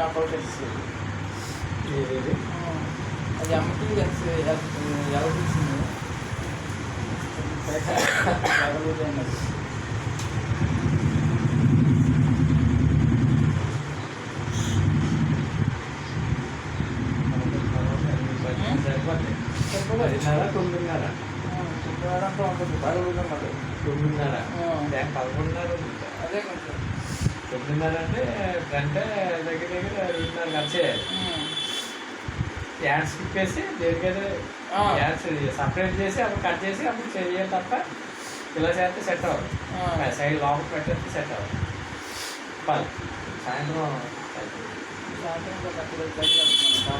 నాకు ఒకటి వచ్చేది ఏదేది అది అమ్మకి ఎక్స్ ఎవరు తీసింది జరగలేదన్నది సరిపోతుంది చెప్పలేదు పదిన్నర తొమ్మిదిన్నర చెప్పడంతో ఉంటుంది జరగలేదు మరి తొమ్మిదిన్నర ఆ. బ్యాంక్ పదకొండున్నర ఉంది. అదే కొంచెం తొమ్మిదిన్నర అంటే గంట దగ్గర దగ్గర యాడ్స్ తిప్పేసి దేనికైతే. యాడ్స్ సపరేట్ చేసి అప్పుడు కట్ చేసి అప్పుడు చేయాలి తప్ప ఇలా చేస్తే సెట్ అవ్వదు. సైడ్ లోపల పెట్టేస్తే సెట్ అవ్వదు. పది సాయంత్రం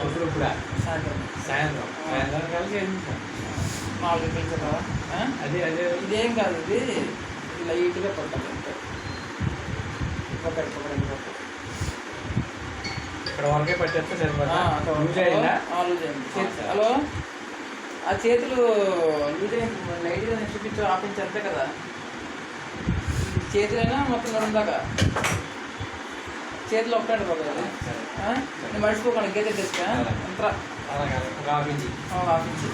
ఇప్పుడు కూడా. సాయంత్రం. సాయంత్రం సాయంత్రం కలిసి చేయించాం నాలుగు పెంచదా అది అదే. ఇదేం కాదు ఇది లైట్గా పట్టాలి ఒకటి ఒకటి ఒకటి ఇక్కడ వరకే. పట్టేస్తే. హలో? ఆ చేతులు లూజ్ లైట్గా చూపించు ఆపించి అంతే కదా? చేతులైనా మొత్తం నడుము దాకా. చేతులు పోతుంది సరే నేను మర్చిపోకండి గీత ఒక ఆపించి. ఆపించి.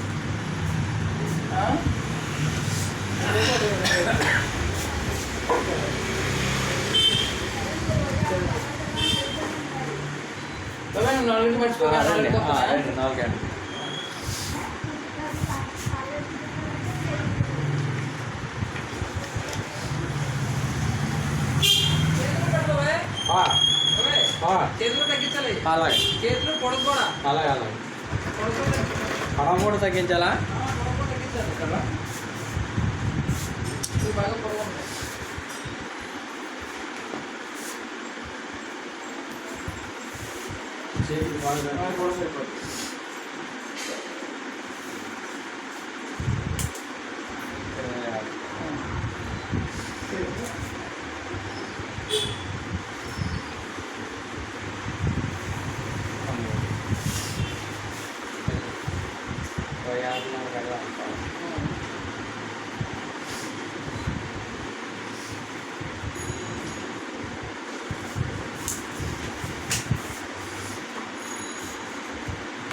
చేతులు పట్టుకోవే. తగ్గించాలి అలాగే చేతులు పొడుగు కూడా అలాగే అలాగే పొడుగు కూడా తగ్గించాలా బాగా పొడవు ఉంది ఆ, పొడవు సరిపోతుంది. యాభై నాలుగు